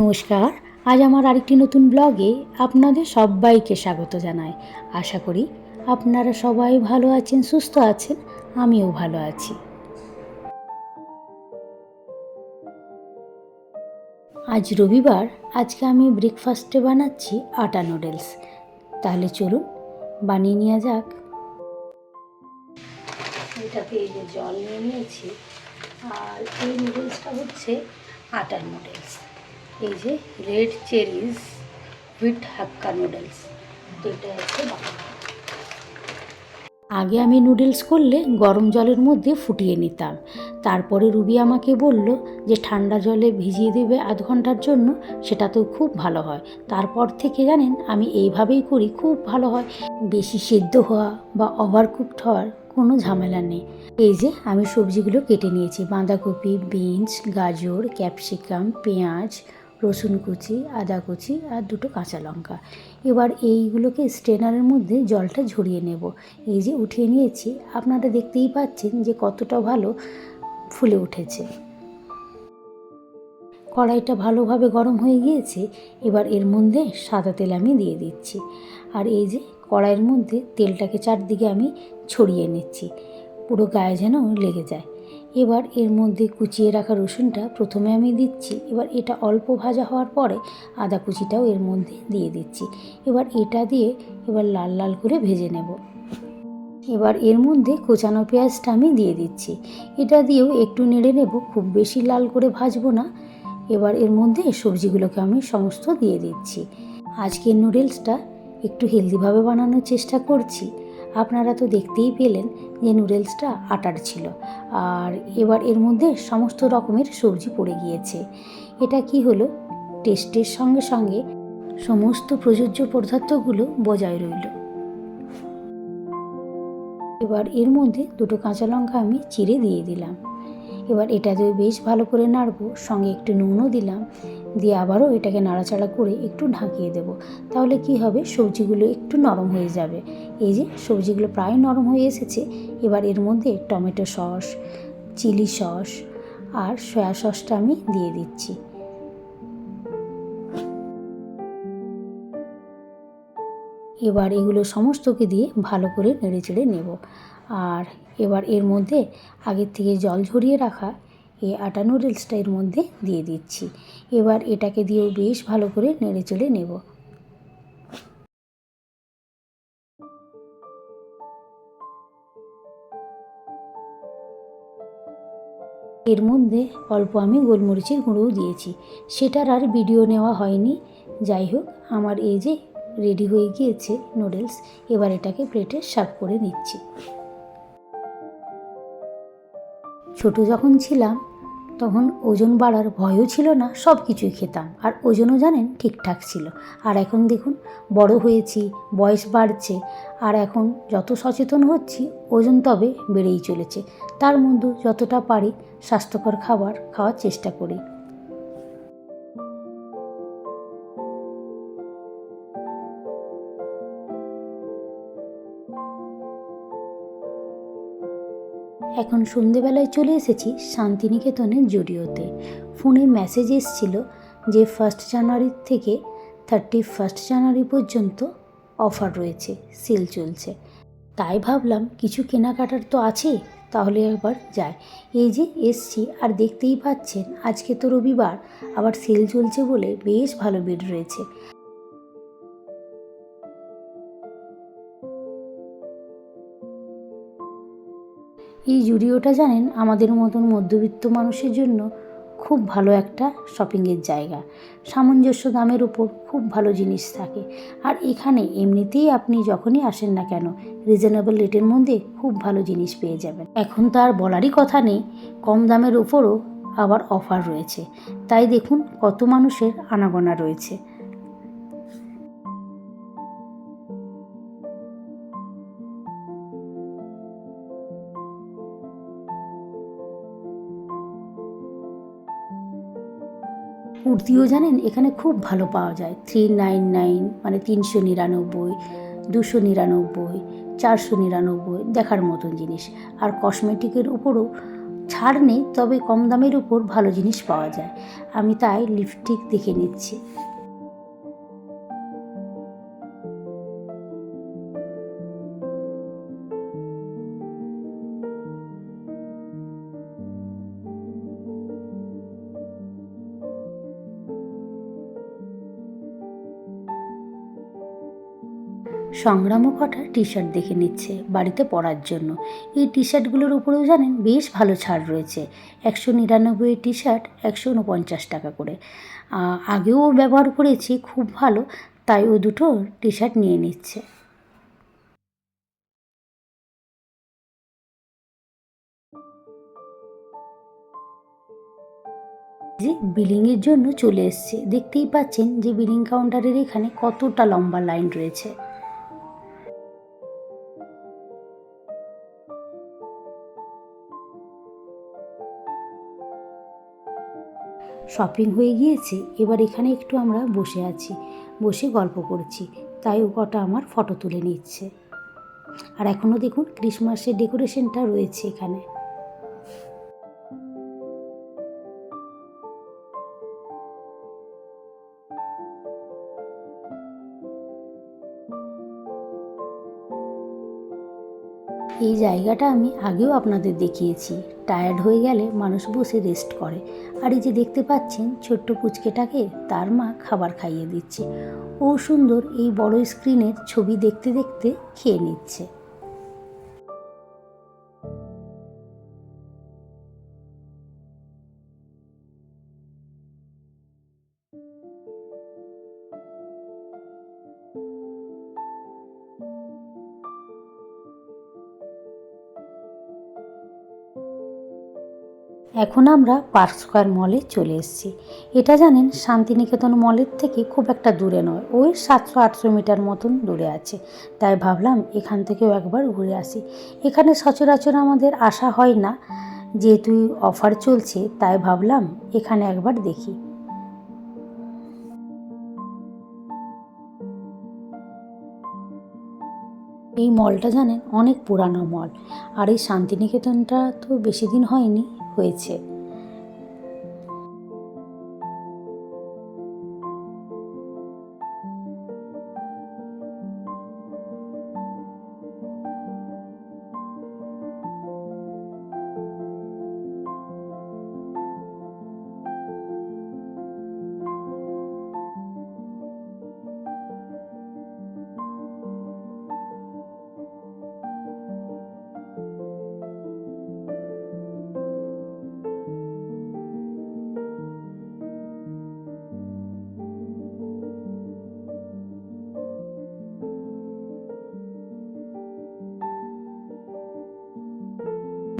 নমস্কার। আজ আমার আরেকটি নতুন ব্লগে আপনাদের সবাইকে স্বাগত জানাই। আশা করি আপনারা সবাই ভালো আছেন, সুস্থ আছেন, আমিও ভালো আছি। আজ রবিবার, আজকে আমি ব্রেকফাস্টে বানাচ্ছি আটা নুডলস তাহলে চলুন, বানিয়ে নেওয়া যাক। এটাতে এই যে জল নিয়ে নিয়েছি। আর এই নুডলসটা হচ্ছে আটার নুডলস এই যে red cherries with Hakka noodles তো এটা হচ্ছে আগে আমি নুডলস করলে গরম জলের মধ্যে ফুটিয়ে নিতাম। তারপরে রুবি আমাকে বলল যে ঠান্ডা জলে ভিজিয়ে দেবে আধ ঘণ্টার জন্য সেটাতেও খুব ভালো হয়। তারপর থেকে জানেন, আমি এইভাবেই করি, খুব ভালো হয়। বেশি সেদ্ধ হওয়া বা ওভারকুকড হওয়ার কোনো ঝামেলা নেই। এই যে আমি সবজিগুলো কেটে নিয়েছি, বাঁধাকপি বিনস গাজর ক্যাপসিকাম পেঁয়াজ রসুন কুচি, আদা কুচি আর দুটো কাঁচা লঙ্কা। এবার এইগুলোকে স্ট্রেনারের মধ্যে জলটা ঝরিয়ে নেব। এই যে উঠিয়ে নিয়েছি, আপনারা দেখতেই পাচ্ছেন যে কতটা ভালো ফুলে উঠেছে। কড়াইটা ভালোভাবে গরম হয়ে গিয়েছে, এবার এর মধ্যে সাদা তেল আমি দিয়ে দিচ্ছি। আর এই যে কড়াইয়ের মধ্যে তেলটাকে চারদিকে আমি ছড়িয়ে নিচ্ছি, পুরো গায়ে যেন লেগে যায়। এবার এর মধ্যে কুচিয়ে রাখা রসুনটা প্রথমে আমি দিচ্ছি। এবার এটা অল্প ভাজা হওয়ার পরে আদা কুচিটাও এর মধ্যে দিয়ে দিচ্ছি। এবার এটা দিয়ে এবার লাল লাল করে ভেজে নেব। এবার এর মধ্যে কোচানো পেঁয়াজটা আমি দিয়ে দিচ্ছি। এটা দিয়েও একটু নেড়ে নেব, খুব বেশি লাল করে ভাজবো না। এবার এর মধ্যে সবজিগুলোকে আমি সমস্ত দিয়ে দিচ্ছি। আজকের নুডলসটা একটু হেলদিভাবে বানানোর চেষ্টা করছি। আপনারা তো দেখতেই পেলেন যে নুডলসটা আটার ছিল। আর এবার এর মধ্যে সমস্ত রকমের সবজি পড়ে গিয়েছে। এটা কি হলো? টেস্টের সঙ্গে সঙ্গে সমস্ত প্রযোজ্য পদার্থগুলো বজায় রইল। এবার এর মধ্যে দুটো কাঁচা লঙ্কা আমি চিড়ে দিয়ে দিলাম। এবার এটা দিয়ে বেশ ভালো করে নাড়বো, সঙ্গে একটু নুনও দিলাম, দিয়ে আবারও এটাকে নাড়াচাড়া করে একটু ঢাকিয়ে দেব। তাহলে কি হবে? সবজিগুলো একটু নরম হয়ে যাবে। এই যে সবজিগুলো প্রায় নরম হয়ে এসেছে, এবার এর মধ্যে টমেটো সস, চিলি সস আর সয়া সসটা আমি দিয়ে দিচ্ছি। এবার এগুলো সমস্তকে দিয়ে ভালো করে নেড়ে চেড়ে নেব। আর এবার এর মধ্যে আগের থেকে জল ঝরিয়ে রাখা এই আটা নুডলসটা এর মধ্যে দিয়ে দিচ্ছি। এবার এটাকে দিয়েও বেশ ভালো করে নেড়ে চেড়ে নেব। এর মধ্যে অল্প আমি গোলমরিচের গুঁড়োও দিয়েছি। সেটার আর ভিডিও নেওয়া হয়নি। যাই হোক, আমার এই যে রেডি হয়ে গিয়েছে নুডলস। এবার এটাকে প্লেটে সার্ভ করে নিচ্ছি। ছোট যখন ছিলাম, তখন ওজন বাড়ার ভয়ও ছিল না সব কিছুই খেতাম। আর ওজনও জানেন, ঠিকঠাক ছিল। আর এখন দেখুন, বড় হয়েছি, বয়স বাড়ছে, আর এখন যত সচেতন হচ্ছি, ওজন তবে বেড়েই চলেছে। তার মধ্যে যতটা পারি স্বাস্থ্যকর খাবার খাওয়ার চেষ্টা করি। এখন সন্ধেবেলায় চলে এসেছি শান্তিনিকেতনের জুডিওতে। ফোনে মেসেজ এসেছিল যে ফার্স্ট জানুয়ারি থেকে থার্টি ফার্স্ট জানুয়ারি পর্যন্ত অফার রয়েছে সেল চলছে। তাই ভাবলাম কিছু কেনাকাটার তো আছে, তাহলে একবার যাই। এই যে এসছি আর দেখতেই পাচ্ছেন, আজকে তো রবিবার, আবার সেল চলছে বলে বেশ ভালো ভিড় রয়েছে। এই জুডিওটা জানেন, আমাদের মতন মধ্যবিত্ত মানুষের জন্য খুব ভালো একটা শপিংয়ের জায়গা। সামঞ্জস্য দামের উপর খুব ভালো জিনিস থাকে। আর এখানে এমনিতেই আপনি যখনই আসেন না কেন রিজনেবল রেটের মধ্যে খুব ভালো জিনিস পেয়ে যাবেন। এখন তো আর বলারই কথা নেই, কম দামের উপরও আবার অফার রয়েছে। তাই দেখুন কত মানুষের আনাগোনা রয়েছে। কুর্তিও জানেন? এখানে খুব ভালো পাওয়া যায়। থ্রি নাইন নাইন মানে তিনশো নিরানব্বই, দুশো নিরানব্বই, চারশো নিরানব্বই, দেখার মতন জিনিস। আর কসমেটিকের উপরও ছাড় নেই, তবে কম দামের উপর ভালো জিনিস পাওয়া যায়। আমি তাই লিপস্টিক দেখে নিচ্ছি। সংগ্রামও কটা টি শার্ট দেখে নিচ্ছে বাড়িতে পরার জন্য। এই টি শার্টগুলোর উপরেও জানেন বেশ ভালো ছাড় রয়েছে। একশো নিরানব্বই টি শার্ট একশো উনপঞ্চাশ টাকা করে। আগেও ব্যবহার করেছি, খুব ভালো, তাই ও দুটো টি শার্ট নিয়ে নিচ্ছে। যে বিলিংয়ের জন্য চলে এসছে। দেখতেই পাচ্ছেন যে বিলিং কাউন্টারের এখানে কতটা লম্বা লাইন রয়েছে। শপিং হয়ে গিয়েছে, এবার এখানে একটু আমরা বসে আছি। বসে গল্প করছি, তাই ও কটা আমার ফটো তুলে নিচ্ছে। আর এখনও দেখুন, ক্রিসমাসের ডেকোরেশনটা রয়েছে এখানে। এই জায়গাটা আমি আগেও আপনাদের দেখিয়েছি। টায়ার্ড হয়ে গেলে মানুষ বসে রেস্ট করে। আর এই যে দেখতে পাচ্ছেন ছোট্ট পুচকেটাকে, তার মা খাবার খাইয়ে দিচ্ছে। ও সুন্দর এই বড় স্ক্রিনের ছবি দেখতে দেখতে খেয়ে নিচ্ছে। এখন আমরা পার্ক স্কোয়ার মলে চলে এসেছি। এটা জানেন, শান্তিনিকেতন মলের থেকে খুব একটা দূরে নয়, ওই সাতশো আটশো মিটার মতন দূরে আছে। তাই ভাবলাম এখান থেকেও একবার ঘুরে আসি। এখানে সচরাচর আমাদের আসা হয় না, যেহেতু অফার চলছে, তাই ভাবলাম এখানে একবার দেখি। এই মলটা জানেন, অনেক পুরানো মল। আর এই শান্তিনিকেতনটা তো বেশি দিন হয়নি হয়েছে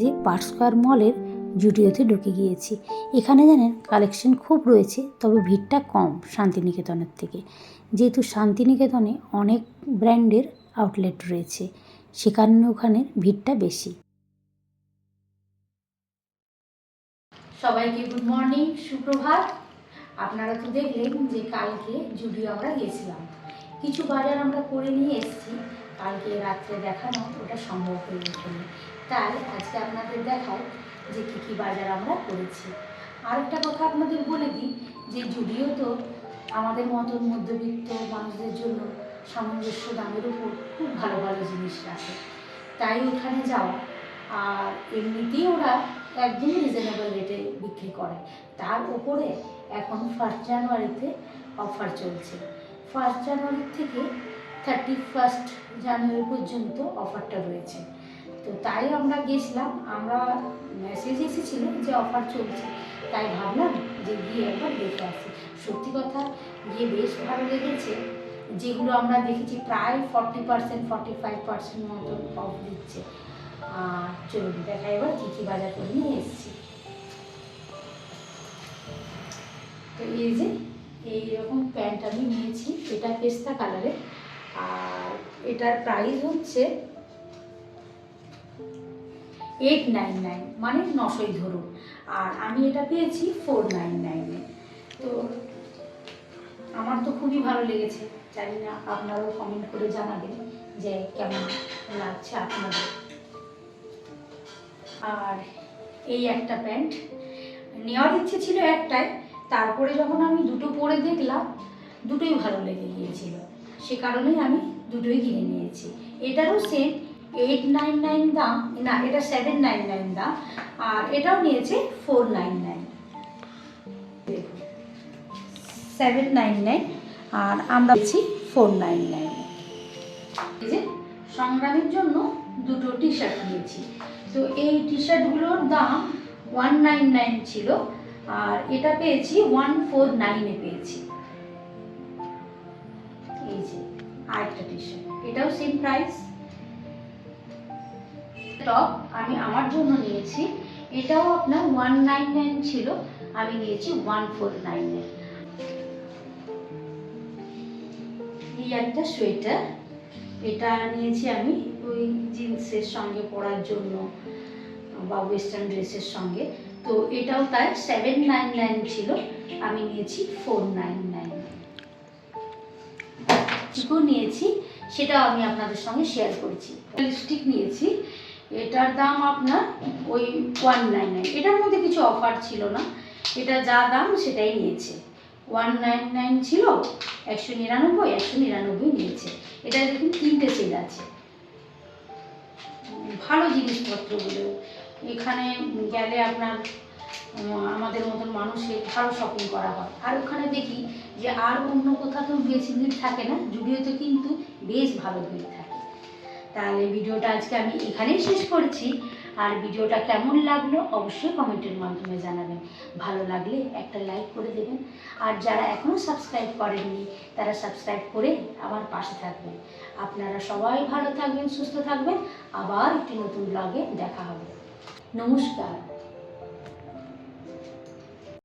যে পার্ক স্কোয়ার মলের জুডিওতে ঢুকে গিয়েছি। এখানে জানেন কালেকশন খুব রয়েছে, তবে ভিড়টা কম শান্তিনিকেতনের থেকে। যেহেতু শান্তিনিকেতনে অনেক ব্র্যান্ডের আউটলেট রয়েছে, সেখানে ওখানে ভিড়টা বেশি। সবাইকে গুড মর্নিং, সুপ্রভাত। আপনারা তো দেখলেন যে কালকে জুডিও আমরা গেছিলাম কিছু বাজার আমরা করে নিয়ে এসেছি। কালকে রাত্রে দেখানো ওটা সম্ভব হয়ে ওঠেনি তাই আজকে আপনাদের দেখাই যে কী কী বাজার আমরা করেছি। আরেকটা কথা আপনাদের বলে দিই, যে জুডিও তো আমাদের মতন মধ্যবিত্ত মানুষদের জন্য সামঞ্জস্য দামের উপর খুব ভালো ভালো জিনিস রাখে। তাই ওখানে যাওয়া আর এমনিতেই ওরা একদমই রিজনেবল রেটে বিক্রি করে। তার উপরে এখন ফার্স্ট জানুয়ারিতে অফার চলছে। ফার্স্ট জানুয়ারির থেকে থার্টি ফার্স্ট জানুয়ারি পর্যন্ত অফারটা রয়েছে। তো তাই আমরা গেছিলাম, আমরা মেসেজ এসেছিল যে অফার চলছে। তাই ভাবলাম যে গিয়ে একবার দেখে আসি। সত্যি কথা, গিয়ে বেশ ভালো লেগেছে। যেগুলো আমরা দেখেছি, প্রায় forty percent forty five percent মতো অফ দিচ্ছে। আর চলুন, দেখা এবার কী কী বাজার করে নিয়ে এসেছি। তো এই যে, এইরকম প্যান্ট আমি নিয়েছি, এটা পেস্তা কালারের আর এটার প্রাইস হচ্ছে এইট নাইন নাইন মানে নশোই ধরুন। আর আমি এটা পেয়েছি ফোর নাইন নাইনে তো আমার তো খুবই ভালো লেগেছে। জানি না আপনারাও কমেন্ট করে জানাবেন যে কেমন লাগছে আপনাদের। আর এই একটা প্যান্ট, নেওয়ার ইচ্ছে ছিল একটাই। তারপরে যখন আমি দুটো পরে দেখলাম, দুটোই ভালো লেগে গিয়েছিল। সে কারণেই আমি দুটোই কিনে নিয়েছি। এটারও সেম এইট নাইন নাইন দাম, না, এটা সেভেন নাইন নাইন দাম, আর এটাও নিয়েছে four nine nine seven nine nine আর আমরা পেয়েছি ফোর নাইন নাইন যে, সংগ্রামের জন্য দুটো টি শার্ট নিয়েছি। তো এই টি শার্টগুলোর দাম ওয়ান নাইন নাইন ছিল, আর এটা পেয়েছি ওয়ান ফোর নাইনে পেয়েছি। আরেকটা এটাও সেম প্রাইস টপ আমি আমার জন্য নিয়েছি। এটাও আপনার ওয়ান নাইন নাইন ছিল, আমি নিয়েছি ওয়ান ফোর নাইন নাইন এই একটা সোয়েটার এটা নিয়েছি আমি ওই জিন্সের সঙ্গে পরার জন্য, বা ওয়েস্টার্ন ড্রেসের সঙ্গে। তো এটাও তাই সেভেন নাইন নাইন ছিল, আমি নিয়েছি ফোর নাইন চিকো নিয়েছি সেটা আমি আপনাদের সঙ্গে শেয়ার করছি। লিপস্টিক নিয়েছি, এটার দাম আপনার ওই ওয়ান নাইন নাইন এটার মধ্যে কিছু অফার ছিল না, এটা যা দাম সেটাই নিয়েছে। ওয়ান নাইন নাইন ছিল, একশো নিরানব্বই একশো নিরানব্বই নিয়েছে। এটা দেখুন তিনটে সেল আছে। ভালো জিনিসপত্রগুলো এখানে গেলে আপনার আমাদের মতন মানুষের ভালো শপিং করা হয়। আর ওখানে দেখি যে আর অন্য কোথাও তো বেশি ভিড় থাকে না জুডিওতে কিন্তু বেশ ভালো ভিড় থাকে। তাহলে ভিডিওটা আজকে আমি এখানেই শেষ করছি। আর ভিডিওটা কেমন লাগল অবশ্যই কমেন্টের মাধ্যমে জানাবেন। ভালো লাগলে একটা লাইক করে দেবেন। আর যারা এখনও সাবস্ক্রাইব করেননি, তারা সাবস্ক্রাইব করে আমার পাশে থাকবেন। আপনারা সবাই ভালো থাকবেন, সুস্থ থাকবেন। আবার একটি নতুন ব্লগে দেখা হবে। নমস্কার।